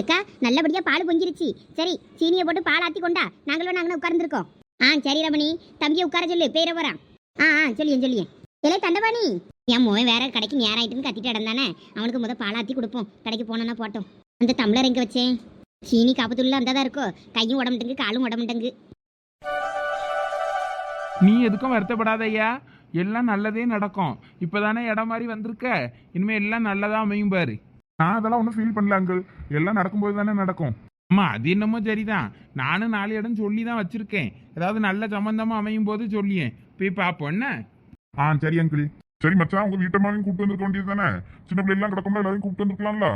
ஏக்கா நல்லபடியா பால் பொங்கிருச்சு. சரி சீனியை போட்டு பால் ஆத்தி கொண்டா நாங்களும் நாங்களும் உட்கார்ந்துருக்கோம். ஆ சரி ரமணி தம்பியை உட்கார சொல்லு பேர போறான். ஆ ஆ சொல்லியேன் சொல்லியேன் இல்லை தண்டபாணி என் மோன் வேற கடைக்கு நேரம் ஆயிட்டுன்னு கத்திட்டு இடந்தானே அவனுக்கு முத பால் ஆத்தி கொடுப்போம். கடைக்கு போனோன்னா போட்டோம். அந்த டம்ளர் எங்க வச்சேன்? சீனி காப்பத்துள்ள அந்த தான் இருக்கோ? கையும் உடம்புட்டுங்க காலும் உடம்புட்டுங்க. நீ எதுக்கும் வருத்தப்படாத ஐயா எல்லாம் நல்லதே நடக்கும். இப்போதானே இடம் மாதிரி வந்திருக்க. இனிமே எல்லாம் நல்லதா அமையும் பாரு. நான் அதெல்லாம் ஒன்றும் ஃபீல் பண்ணல அங்கிள் எல்லாம் நடக்கும்போது தானே நடக்கும். அம்மா அது என்னமோ சரிதான். நானும் நாலு இடம் சொல்லி தான் வச்சிருக்கேன். ஏதாவது நல்ல சம்பந்தமா அமையும் போது சொல்லியேன் போய் பார்ப்போம் என்ன? ஆ சரி அங்கிள் சரி மச்சான் உங்க வீட்டம்மாவையும் கூப்பிட்டு வந்திருக்க வேண்டியது தானே? சின்ன பிள்ளை எல்லாம் கிடக்கும்ல எல்லாரையும் கூப்பிட்டு வந்திருக்கலாம்ல?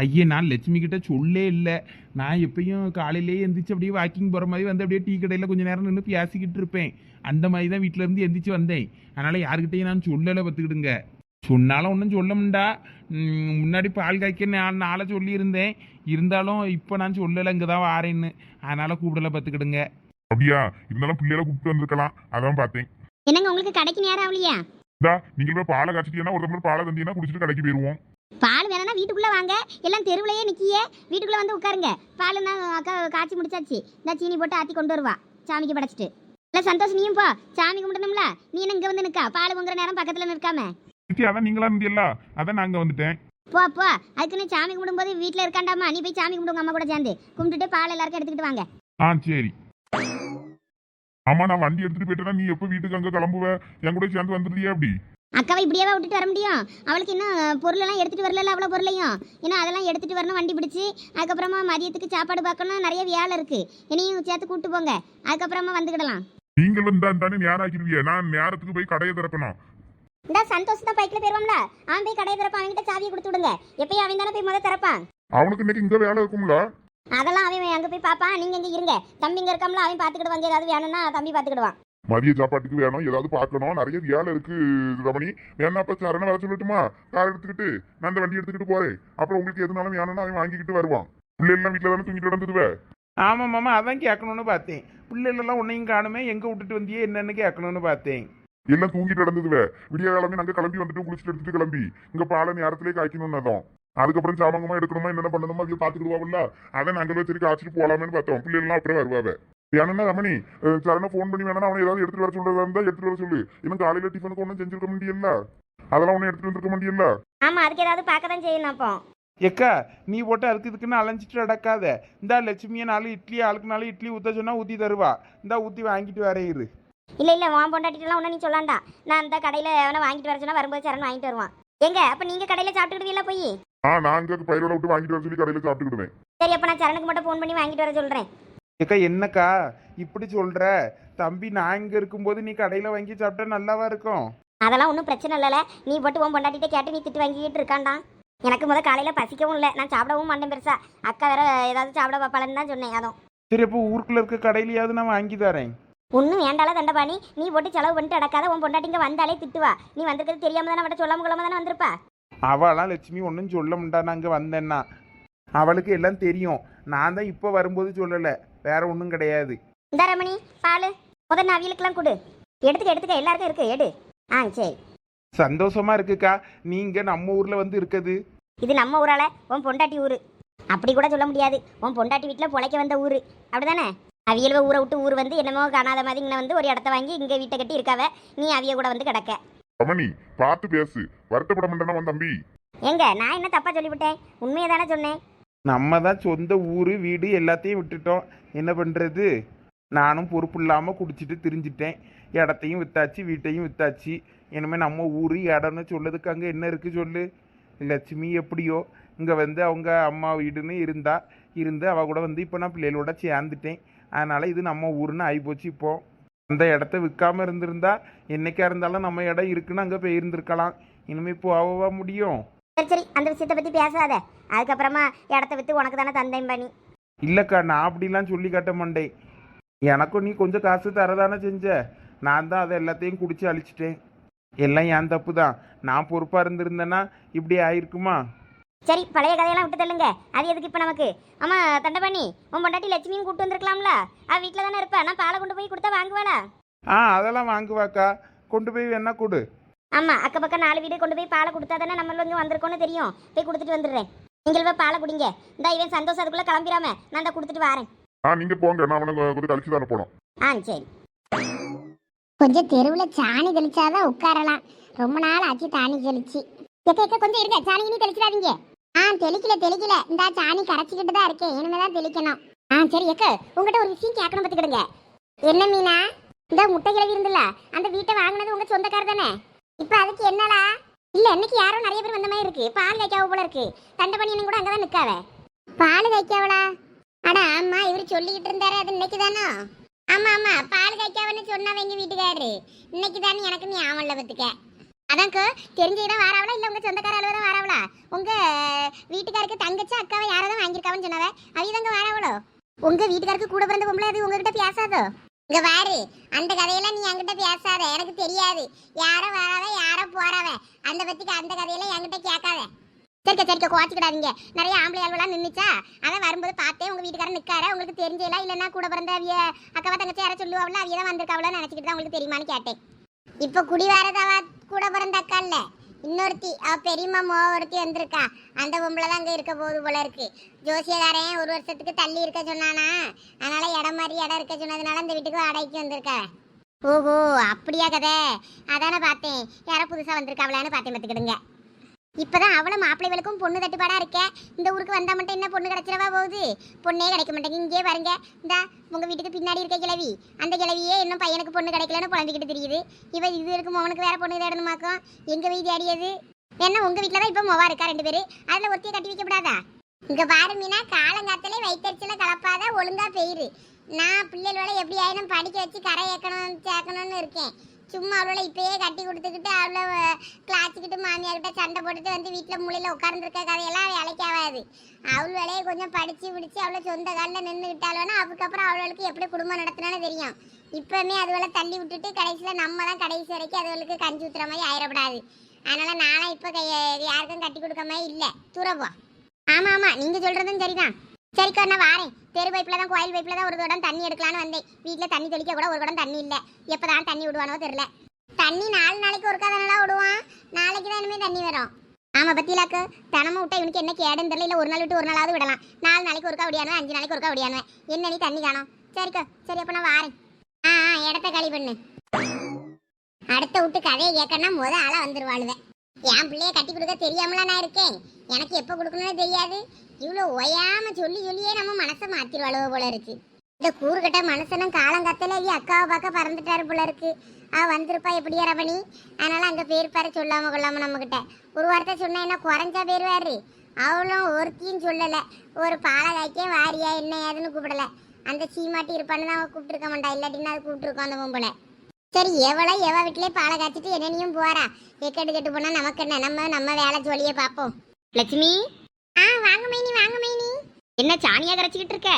ஐயே நான் லட்சுமி கிட்ட சொல்லே இல்லை. நான் எப்பயும் காலையிலேயே எந்திரிச்சு அப்படியே வாக்கிங் போகிற மாதிரி வந்து அப்படியே டீ கடையில் கொஞ்ச நேரம் நின்று பேசிக்கிட்டு இருப்பேன். அந்த மாதிரி தான் வீட்டில இருந்து எந்திரிச்சு வந்தேன். அதனால யாருக்கிட்டையும் நான் சொல்லலை பார்த்துக்கிடுங்க. சொன்னாலும் ஒன்றும் சொல்ல முடியா முன்னாடி பால் காய்க்க நான் நாளை சொல்லியிருந்தேன். இருந்தாலும் இப்போ நான் சொல்லலை இங்கே தான் வாரேன்னு. அதனால கூப்பிடலை பார்த்துக்கிடுங்க. அப்படியா? இருந்தாலும் பிள்ளைகளை கூப்பிட்டு வந்திருக்கலாம். அதான் பார்த்தேன். என்னங்க உங்களுக்கு கடைக்கு நேரம் ஆகலையா? இந்தா நீங்க போய் பாலை காய்ச்சிட்டீங்கன்னா ஒரு டம்ளர் பாலை தந்தீங்கன்னா குடிச்சிட்டு கடைக்கு போயிருவோம். பால் வேணும்னா வீட்டுக்குள்ள வாங்க. எல்லாம் தெருவுலயே நிக்கியே. வீட்டுக்குள்ள வந்து உட்காருங்க. பால் நான் அக்கா காய்ச்சி முடிச்சாச்சு. இந்த சீனி போட்டு ஆத்தி கொண்டு வருவா. சாமிக்கு படைச்சிட்டு. இல்ல சந்தோஷ் நீயும் போ. சாமி கும்பிடணும்ல. நீ என்ன இங்க வந்து நிக்கா பால் பொங்குற நேரம் பக்கத்துல நிற்காம. அதான் நீங்களா இருந்தீல்ல. அதான் நாங்க வந்துட்டேன். போ போ. அதுக்குன்னு சாமி கும்பிடும்போது வீட்டுல இருக்காண்டாமா நீ போய் சாமி கும்பிடுங்க அம்மா கூட சேர்ந்து. கும்பிட்டுட்டு பால் எல்லாருக்கும் எடுத்துக்கிட்டு வாங்க. ஆ சரி. ஆமா நான் வண்டி எடுத்துட்டு போயிட்டேன்னா நீ எப்போ வீட்டுக்கு அங்க கிளம்புவ? என் கூட சேர்ந்து வந்துருதியா அப்படி? அக்காவை இப்படியே விட்டுட்டு வர முடியும்? அவளுக்கு இன்னும் பொருளெல்லாம் எடுத்துட்டு வரல அவ்வளோ பொருளையும்? ஏன்னா அதெல்லாம் எடுத்துட்டு வரணும் வண்டி பிடிச்சி. அதுக்கப்புறமா மதியத்துக்கு சாப்பாடு பார்க்கணும் நிறைய வேலை இருக்கு. இனியும் சேர்த்து கூட்டு போங்க. அதுக்கப்புறமா வந்துக்கிடலாம். நீங்களும் தானே நேரம் ஆக்கிடுவிய. நான் நேரத்துக்கு போய் கடையை திறக்கணும் இந்த சந்தோஷ் தான் பைக்கில் போயிருவான்ல அவன் போய் கடையை திறப்பான் அவன்கிட்ட சாவியை கொடுத்து விடுங்க. எப்பயும் அவன் தானே போய் முத திறப்பான். அவனுக்கு இன்னைக்கு இங்க வேலை இருக்கும்ல? அதெல்லாம் அவன் அங்கே போய் பார்ப்பான் நீங்கள் இங்கே இருங்க. தம்பி இங்கே இருக்காமல அவன் பார்த்துக்கிடுவாங்க ஏதாவது வேணும்னா தம்பி பார்த்துக்கிடுவான் மதிய சாப்பாட்டுக்கு வேணும். ஏதாவது பார்க்கணும். நிறைய வேலை இருக்கு ரமணி. வேணா அப்ப சரண வர சொல்லட்டுமா? கார் எடுத்துக்கிட்டு நான் அந்த வண்டி எடுத்துக்கிட்டு போறேன். அப்புறம் உங்களுக்கு எதுனாலும் வேணும்னா அவன் வாங்கிக்கிட்டு வருவான். பிள்ளைலாம் வீட்டுல தானே தூங்கிட்டு நடந்துடுவே ஆமாம் மாமா அதான் கேட்கணும்னு பார்த்தேன். பிள்ளைகளெல்லாம் உன்னையும் காணுமே. எங்கே விட்டுட்டு வந்தியே என்னன்னு கேட்கணும்னு பார்த்தேன். எல்லாம் தூங்கிட்டு நடந்ததுவே விடிய கிளம்பி நாங்க கிளம்பி வந்துட்டு குளிச்சுட்டு எடுத்துட்டு கிளம்பி. இங்க பாலை நேரத்திலே காய்க்கணும்னு தான் அதுக்கப்புறம் சாமங்கமா எடுக்கணுமா என்னென்ன பண்ணணுமோ அதை பாத்துக்கிடுவாங்கல்ல அதை நாங்களே சரி காய்ச்சிட்டு போலாமேன்னு பார்த்தோம். பிள்ளைலாம் அப்புறம் வருவாவே வேணும்னா ரமணி சரண ஃபோன் பண்ணி வேணா அவனை ஏதாவது எடுத்துட்டு வர சொல்றதா இருந்தா எடுத்துட்டு வர சொல்லு. இன்னும் காலையில டிஃபனுக்கு ஒன்றும் செஞ்சிருக்க முடியல. அதெல்லாம் ஒன்றும் எடுத்துட்டு வந்திருக்க முடியல. ஆமாம் அதுக்கு ஏதாவது பார்க்க தான் செய்யணும் அப்போ. எக்கா நீ போட்டு அதுக்கு இதுக்குன்னு அலைஞ்சிட்டு நடக்காத. இந்தா லட்சுமியை நாலு இட்லி ஆளுக்கு நாலு இட்லி ஊற்ற சொன்னா ஊற்றி தருவா. இந்தா ஊற்றி வாங்கிட்டு வர இரு. இல்லை இல்லை வான் பொண்டாட்டிட்டுலாம் ஒன்றும் நீ சொல்லாண்டா. நான் அந்த கடையில் அவனை வாங்கிட்டு வர சொன்னா வரும்போது சரண் வாங்கிட்டு வருவான். எங்க அப்போ நீங்கள் கடையில் சாப்பிட்டுக்கிடுவீங்களா போய்? ஆ நாங்க பயிரோட விட்டு வாங்கிட்டு வர சொல்லி கடையில சாப்பிட்டுக்கிடுவேன். சரி அப்போ நான் சரணுக்கு மட்டும் ஃபோன் பண்ணி வாங்கிட்டு வர சொல்கிறேன் எக்கா என்னக்கா? இப்படி சொல்ற? தம்பி நான் இங்கே இருக்கும்போது நீ கடையில் வாங்கி சாப்பிட்டா நல்லாவா இருக்கும்? அதெல்லாம் ஒன்றும் பிரச்சனை இல்லைல்ல. நீ போட்டு உன் பொண்டாட்டிட்ட கேட்டு நீ திட்டு வாங்கிக்கிட்டு இருக்கான்டா எனக்கு முத காலையில் பசிக்கவும் இல்லை. நான் சாப்பிடவும் மாட்டேன் பெருசா. அக்கா வேற ஏதாவது சாப்பிட பார்ப்பாளன்னு தான் சொன்னேன் அதுவும். சரி அப்போ ஊருக்குள்ள இருக்க கடையிலையாவது நான் வாங்கி தரேன். ஒன்றும் வேண்டால தண்டபாணி. நீ போட்டு செலவு பண்ணிட்டு அடக்காத. உன் பொண்டாட்டிங்க வந்தாலே திட்டுவா. நீ வந்திருக்கிறது தெரியாம தானே அவட்ட சொல்லாம கொள்ளாம தானே வந்திருப்பா? அவளாம் லட்சுமி ஒன்றும் சொல்ல முடியா நான் அங்கே வந்தேன்னா. அவளுக்கு எல்லாம் தெரியும். நான் தான் இப்போ வரும்போது சொல்லலை. வேற ஒன்றும் கிடையாது. இந்த ரமணி பால். முதல்ல அவியலுக்கெல்லாம் கொடு. எடுத்துக்க எடுத்துக்க. எல்லாருக்கும் இருக்கு. எடு. ஆ சரி. சந்தோஷமா இருக்குக்கா. நீங்க நம்ம ஊர்ல வந்து இருக்குது. இது நம்ம ஊரால. உன் பொண்டாட்டி ஊர். அப்படி கூட சொல்ல முடியாது. உன் பொண்டாட்டி வீட்டில் பொழைக்க வந்த ஊர். அப்படிதானே? அவியல்வ ஊரை விட்டு ஊர் வந்து என்னமோ காணாத மாதிரி இங்கே வந்து ஒரு இடத்த வாங்கி இங்கே வீட்டை கட்டி இருக்காவ. நீ அவிய கூட வந்து கிடக்க. ரமணி பார்த்து பேசு. வருத்தப்பட மாட்டேனா உன் தம்பி? எங்க நான் என்ன தப்பா சொல்லிவிட்டேன்? உண்மையை தானே சொன்னேன். நம்ம தான் சொந்த ஊர் வீடு எல்லாத்தையும் விட்டுட்டோம். என்ன பண்ணுறது நானும் பொறுப்பு இல்லாமல் குடிச்சிட்டு திரிஞ்சிட்டேன். இடத்தையும் வித்தாச்சு வீட்டையும் வித்தாச்சு. இனிமேல் நம்ம ஊர் இடம்னு சொல்லதுக்கு அங்கே என்ன இருக்குது சொல்லு? லட்சுமி எப்படியோ இங்கே வந்து அவங்க அம்மா வீடுன்னு இருந்தா இருந்து அவள் கூட வந்து இப்போ நான் பிள்ளைகளோட சேர்ந்துட்டேன். அதனால் இது நம்ம ஊருன்னு ஆகிப்போச்சு இப்போ. அந்த இடத்த விற்காம இருந்திருந்தா என்னைக்கா இருந்தாலும் நம்ம இடம் இருக்குன்னு அங்கே போயிருந்திருக்கலாம். இனிமேல் போகவா முடியும்? சரி சரி. அந்த விஷயத்தை பற்றி பேசாத. அதுக்கப்புறமா இடத்த விற்று உனக்கு தானே தந்தேன் பண்ணி இல்லைக்கா நான் அப்படிலாம் சொல்லி காட்ட மாட்டேன். எனக்கும் நீ கொஞ்சம் காசு தரதானே செஞ்ச? நான் தான் அதை எல்லாத்தையும் குடிச்சு அழிச்சிட்டேன். எல்லாம் என் தப்பு தான் நான் பொறுப்பாக இருந்திருந்தேன்னா இப்படி ஆயிருக்குமா? சரி பழைய கதையெல்லாம் விட்டு தள்ளுங்க. அது எதுக்கு இப்போ நமக்கு? ஆமா தண்டபாணி உன் பொண்டாட்டி லட்சுமியும் கூட்டு வந்திருக்கலாம்ல? அவ வீட்டில் தானே இருப்பா. நான் பாலை கொண்டு போய் கொடுத்தா வாங்குவாளா? ஆ அதெல்லாம் வாங்குவாக்கா. கொண்டு போய் வேணா கொடு. ஆமா அக்க பக்கம் நாலு வீடு கொண்டு போய் பாலை கொடுத்தா தானே நம்ம இங்கே வந்திருக்கோம்னு தெரியும். போய் கொடுத்துட்டு வந்துடுறேன். நீங்கள் போய் பாலை குடிங்க. இந்த இவன் சந்தோஷம் அதுக்குள்ள கிளம்பிடாம நான் இந்த கொடுத்துட்டு வரேன். ஆ நீங்க போங்க. நான் அவனை கொஞ்சம் கழிச்சு தானே போனோம் ஆ சரி. கொஞ்சம் தெருவில் சாணி தெளிச்சாதான் உட்காரலாம். ரொம்ப நாள் ஆச்சு சாணி தெளிச்சு. எக்க கொஞ்சம் இருங்க. சாணி இனி தெளிச்சிடாதீங்க. ஆ தெளிக்கல தெளிக்கல. இந்த சாணி கரைச்சிக்கிட்டு தான் இருக்கேன். இனிமே தான் தெளிக்கணும். ஆ சரி எக்க உங்ககிட்ட ஒரு விஷயம் கேட்கணும் பார்த்துக்கிடுங்க. என்ன மீனா? இந்த முட்டை கிழவி இருந்துல. அந்த வீட்டை வாங்கினது உங்க சொந்தக்கார தானே? இப்போ அதுக்கு என்னடா? இல்ல இன்னைக்கு யாரோ நிறைய பேர் வந்த மாதிரி இருக்கு. பால் வைக்காவ போல இருக்கு. தண்டை பண்ணி கூட அங்கதான் நிக்காவ. பால் வைக்காவளா அட ஆமா இவர் சொல்லிக்கிட்டு இருந்தாரு. அது இன்னைக்கு தானோ? ஆமா ஆமா பால் காய்க்காவன்னு சொன்னாவ எங்க வீட்டுக்காரரு. இன்னைக்கு தானே எனக்கு ஞாபகம் இல்ல பத்துக்க அதான்க்கு தெரிஞ்சதான் வாராவளா? இல்லை உங்க சொந்தக்கார அளவு தான் வாராவளா? உங்க வீட்டுக்காருக்கு தங்கச்சி அக்காவை யாராவது தான் வாங்கியிருக்காவன்னு சொன்னாவ அவிதாங்க வாராவளோ? உங்க வீட்டுக்காருக்கு கூட பிறந்த பொம்பளை அது உங்ககிட்ட பேசாதோ? இங்க வாரு அந்த கதையெல்லாம் நீ என்கிட்ட பேசாத எனக்கு தெரியாது. யாரோ வராவ யாரோ போறாவ அந்த பத்திக்கு அந்த கதையெல்லாம் என்கிட்ட கேட்காத. சரிக்கா சரிக்க குவாச்சிக்கிடாதீங்க நிறைய ஆம்பளை ஆள்வெல்லாம் நின்றுச்சா அதான் வரும்போது பார்த்தேன் உங்க வீட்டுக்காரன் நிற்காரு உங்களுக்கு தெரிஞ்சலாம் இல்லைன்னா கூட பிறந்த அவிய அக்காவை தங்கச்சி யாரை சொல்லுவாங்களா அவிய தான் வந்திருக்காவளோ நினச்சிக்கிட்டு தான் உங்களுக்கு தெரியுமான்னு கேட்டேன். இப்போ குடி வரதாவா கூட பிறந்த அக்கா இன்னொருத்தி அவ பெரியம்மா மோ ஒருத்தி வந்திருக்கா. அந்த பொம்பளை தான் அங்கே இருக்க போகுது போல இருக்கு. ஜோசியக்காரன் ஒரு வருஷத்துக்கு தள்ளி இருக்க சொன்னானா? அதனால இடம் மாதிரி இடம் இருக்க சொன்னதுனால அந்த வீட்டுக்கு வாடகைக்கு வந்திருக்கா. ஓஹோ அப்படியா கதை. அதானே பார்த்தேன். யாரோ புதுசாக வந்திருக்காவளான்னு பார்த்தேன் பார்த்துக்கிடுங்க. இப்பதான் அவளும் மாப்பிள்ளைகளுக்கும் பொண்ணு தட்டுப்பாடா இருக்க. இந்த ஊருக்கு வந்தா மட்டும் என்ன பொண்ணு கிடைச்சிடவா போகுது? பொண்ணே கிடைக்க மாட்டேங்க இங்கே பாருங்க. இந்த உங்க வீட்டுக்கு பின்னாடி இருக்க கிழவி. அந்த கிழவியே இன்னும் பையனுக்கு பொண்ணு கிடைக்கலன்னு புலம்பிக்கிட்டு தெரியுது. இவ இது இருக்கும் அவனுக்கு வேற பொண்ணு தேடணுமாக்கும் எங்க வீதி அடியது என்ன உங்க வீட்டில தான் இப்போ மொவா இருக்கா ரெண்டு பேரு? அதுல ஒருத்தைய கட்டி வைக்கப்படாதா இங்க பாரு மீனா காலங்காத்திலே வைத்தறிச்சல கலப்பாத ஒழுங்கா பெயிரு. நான் பிள்ளைகளோட எப்படி ஆயினும் படிக்க வச்சு கரை ஏக்கணும் சேர்க்கணும்னு இருக்கேன். சும்மா அவளோட இப்பயே கட்டி கொடுத்துக்கிட்டு அவளை கிளாச்சிக்கிட்டு மாமியார்கிட்ட சண்டை போட்டுட்டு வந்து வீட்டில் மூலையில் உட்காந்துருக்க கதையெல்லாம் வேலைக்கு ஆகாது. அவள் வேலையை கொஞ்சம் படித்து பிடிச்சி அவளை சொந்த காலில் நின்றுக்கிட்டாள்னா அதுக்கப்புறம் அவளுக்கு எப்படி குடும்பம் நடத்தினாலும் தெரியும். இப்போவுமே அதுவளை தள்ளி விட்டுட்டு கடைசியில் நம்ம தான் கடைசி வரைக்கும் அதுகளுக்கு கஞ்சி ஊற்றுற மாதிரி ஆயிடப்படாது. அதனால் நானும் இப்போ கை யாருக்கும் கட்டி கொடுக்காம இல்லை. தூரப்போ ஆமாம் ஆமாம் நீங்கள் சொல்கிறதும் சரிதான். சரிக்கா நான் வாரேன். தெரு பைப்பில் தான் கோயில் பைப்பில் தான் ஒரு குடம் தண்ணி எடுக்கலான்னு வந்தேன். வீட்டில் தண்ணி தெளிக்க கூட ஒரு குடம் தண்ணி இல்லை. எப்போ தான் தண்ணி விடுவானோ தெரில தண்ணி நாலு நாளைக்கு ஒருக்கா தானடா விடுவான்? நாளைக்கு தான் இனிமேல் தண்ணி வரும். ஆமாம் பத்திலாக்கு தினமும் விட்டா இவனுக்கு என்ன கேடுன்னு தெரியல. இல்லை ஒரு நாள் விட்டு ஒரு நாளாவது விடலாம். நாலு நாளைக்கு ஒருக்கா விடியானுவேன் அஞ்சு நாளைக்கு ஒருக்கா விடியானுவேன். என்ன நீ தண்ணி காணும்? சரிக்கா சரி அப்போ நான் வாரேன். ஆ ஆ இடத்த களி பண்ணு. அடுத்த விட்டு கதையை கேட்கணும்னா முத ஆளாக வந்துருவாளுவேன் என் பிள்ளைய கட்டி கொடுக்க தெரியாமலாம் நான் இருக்கேன். எனக்கு எப்போ கொடுக்கணும்னு தெரியாது. இவ்வளோ ஒயாம சொல்லி சொல்லியே நம்ம மனசை மாத்திருவாளுவ போல இருக்கு. இந்த கூறுகட்ட மனுஷனும் காலங்காத்தால ஐயா அக்காவை பார்க்க பறந்துட்டாரு போல இருக்கு. அவ வந்திருப்பா எப்படியா ரமணி? அதனால அங்கே பேர் பேர சொல்லாம கொள்ளாம நம்மக்கிட்ட ஒரு வார்த்தை சொன்னா என்ன குறைஞ்சா பேருவாரு? அவளும் ஒருத்தியும் சொல்லலை. ஒரு பாலகாய்க்கே வாரியா என்ன ஏதுன்னு கூப்பிடல. அந்த சீமாட்டி இருப்பான்னு தான் அவன் கூப்பிட்டுருக்க மாட்டா. இல்லாட்டின்னா அது கூப்பிட்டுருக்கோம் அந்த பொம்பளை? சரி எவளோ எவ வீட்டிலே பாலை காய்ச்சிட்டு என்னனையும் போகிறா எக்கெட்டு கெட்டு போனால் நமக்கு என்ன? நம்ம நம்ம வேலை ஜோலியை பார்ப்போம். லட்சுமி? ஆ வாங்க மைனி வாங்க மைனி. என்ன சாணியா கரைச்சிக்கிட்டு இருக்க?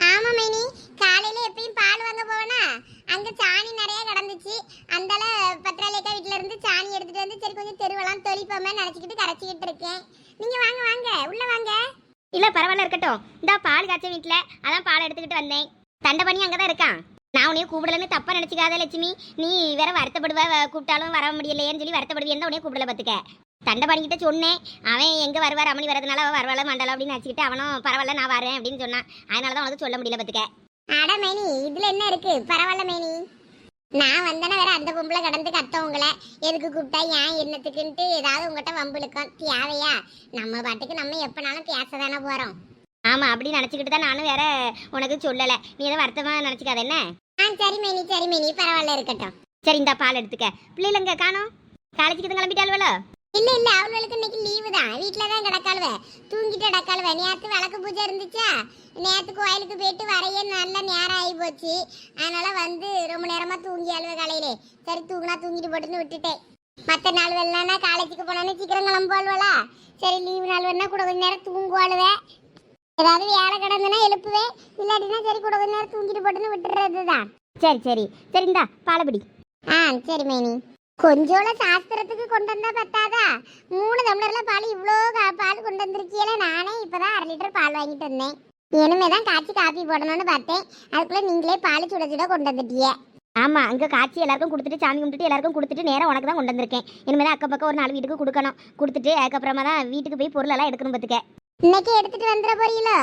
ஆமா மைனி. காலையில எப்பயும் பால் வாங்க போவேனா? அங்க சாணி நிறைய கிடந்துச்சு. அந்தால பத்திராலேக்கா வீட்ல இருந்து சாணி எடுத்துட்டு வந்து சரி கொஞ்சம் தெருவெல்லாம் தொளிப்போமே நினைச்சுக்கிட்டு கரைச்சிக்கிட்டு இருக்கேன். நீங்க வாங்க வாங்க. உள்ள வாங்க. இல்ல பரவாயில்ல இருக்கட்டும். இந்த பால் காய்ச்ச வீட்ல. அதான் பால் எடுத்துக்கிட்டு வந்தேன். தண்டை பண்ணி அங்கதான் இருக்கான் நான் உன்னைய கூப்பிடலன்னு தப்பா நினைச்சுக்காத லட்சுமி. நீ வேற வருத்தப்படுவ கூப்பிட்டாலும் வர முடியலையேன்னு சொல்லி வருத்தப்படுவேன் உடனே கூப்பிடல பத்துக்க. தண்டை பண்ணிக்கிட்ட சொன்னேன். அவன் எங்க வருவா ரமணி வரதுனால அவன் வரவாள மண்டலம் அப்படின்னு நினச்சிக்கிட்டு அவனும் பரவாயில்ல நான் வரேன் அப்படின்னு சொன்னான். அதனால தான் உனக்கு சொல்ல முடியல பத்துக்க அட மேனி இதுல என்ன இருக்கு? பரவாயில்ல மேனி. நான் வந்தேன்னா வேற அந்த பொம்பளை கடந்து கத்த உங்களை. எதுக்கு கூப்பிட்டா ஏன் என்னத்துக்குன்ட்டு ஏதாவது உங்ககிட்ட வம்பு இழுக்கும். தேவையா? நம்ம பாட்டுக்கு நம்ம எப்பனாலும் பேச தானே போறோம். ஆமா அப்படி நினச்சிக்கிட்டு தான் நானும் வேற உனக்கு சொல்லலை. நீ எதை வருத்தமா நினச்சிக்காத என்ன? ஆ சரி மேனி சரி மேனி பரவாயில்ல இருக்கட்டும். சரி இந்த பால் எடுத்துக்க. பிள்ளைங்க காணோம்? காலேஜுக்கு தான் கிளம்பிட்டாளுவலோ இல்ல இல்ல அவளுக்கு இன்னைக்கு லீவு தான். வீட்ல தான் கிடக்காளுவ. தூங்கிட்டு கிடக்காளுவ. நேத்து விளக்கு பூஜை இருந்துச்சா? நேத்து கோயிலுக்கு போயிட்டு வரைய நல்ல நேரம் ஆகி போச்சு. அதனால வந்து ரொம்ப நேரமா தூங்கி அழுவ காலையிலே. சரி தூங்கினா தூங்கிட்டு போட்டுன்னு விட்டுட்டேன். மற்ற நாள் வெள்ளனா காலேஜுக்கு போனோன்னு சீக்கிரம் கிளம்புவாள்வலா சரி லீவு நாள் வேணா கூட கொஞ்ச நேரம் தூங்குவாளுவே. ஏதாவது வேலை கிடந்துன்னா எழுப்புவேன் இல்லாட்டினா சரி கூட கொஞ்ச நேரம் தூங்கிட்டு போட்டுன்னு விட்டுறது தான் சரி. சரி சரிந்தா பாலபடி. ஆ சரி மேனி. கொஞ்சோட சாஸ்திரத்துக்கு கொண்டு வந்தா பத்தாதா? மூணு டம்ளர்ல பால் இவ்வளோ பால் கொண்டு வந்திருக்கீல நானே இப்பதான் அரை லிட்டர் பால் வாங்கிட்டு வந்தேன். இனிமே தான் காய்ச்சி காப்பி போடணும்னு பார்த்தேன். அதுக்குள்ள நீங்களே பால் சுட சுட கொண்டு வந்துட்டியே. ஆமா அங்க காய்ச்சி எல்லாருக்கும் கொடுத்துட்டு சாமி கும்பிட்டுட்டு எல்லாருக்கும் கொடுத்துட்டு நேரம் உனக்கு தான் கொண்டு வந்திருக்கேன். இனிமேல் அக்கம் பக்கம் ஒரு நாலு வீட்டுக்கு கொடுக்கணும். கொடுத்துட்டு அதுக்கப்புறமா தான் வீட்டுக்கு போய் பொருள் எல்லாம் எடுக்கணும் பார்த்துக்க இன்னைக்கு எடுத்துட்டு வந்துட போறீங்களோ?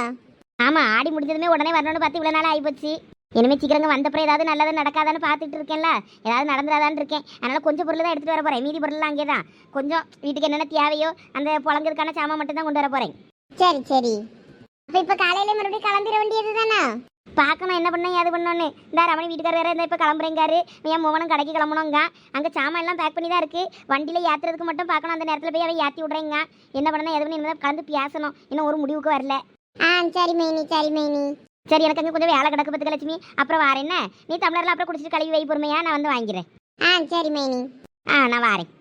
ஆமா ஆடி முடிஞ்சதுமே உடனே வரணும்னு பார்த்து இவ்வளோ நாள் ஆகிப்போச்சு இனிமே சீக்கிரங்க வந்தப்பறம் ஏதாவது நல்லது நடக்காதான்னு பார்த்துட்டு இருக்கேன்ல. ஏதாவது நடந்துடாதான்னு இருக்கேன். அதனால கொஞ்சம் பொருள் தான் எடுத்துட்டு வர போறேன் மீதி பொருள்லாம் அங்கே தான் கொஞ்சம் வீட்டுக்கு என்னென்ன தேவையோ அந்த புழங்குறதுக்கான சாமான் மட்டும் தான் கொண்டு வர போறேன். சரி சரி. அப்ப இப்ப காலையில மறுபடியும் கிளம்பிட வேண்டியது தானே? பார்க்கணும். என்ன பண்ண ஏது பண்ணோன்னு. இந்த ரமணி வீட்டுக்காரர் வேற இந்த இப்போ கிளம்புறேங்காரு என் மோகனும் கடைக்கு கிளம்பணுங்க அங்கே சாமான் எல்லாம் பேக் பண்ணி தான் இருக்கு. வண்டியில் ஏற்றுறதுக்கு மட்டும் பார்க்கணும். அந்த நேரத்தில் போய் அவன் ஏற்றி விட்றேங்க என்ன பண்ணணும் எது பண்ணி கலந்து பேசணும். இன்னும் ஒரு முடிவுக்கு வரல. ஆ சரி மைனி சரி மைனி. சரி எனக்கு அங்கே கொஞ்சம் வேலை கிடக்கு பத்துக்க லட்சுமி. அப்புறம் வாரேன் என்ன? நீ தமிழரில் அப்புறம் குடிச்சிட்டு கழுவி வை பொறுமையா நான் வந்து வாங்கிக்கிறேன். ஆ சரி மைனி. ஆ நான் வாரேன்.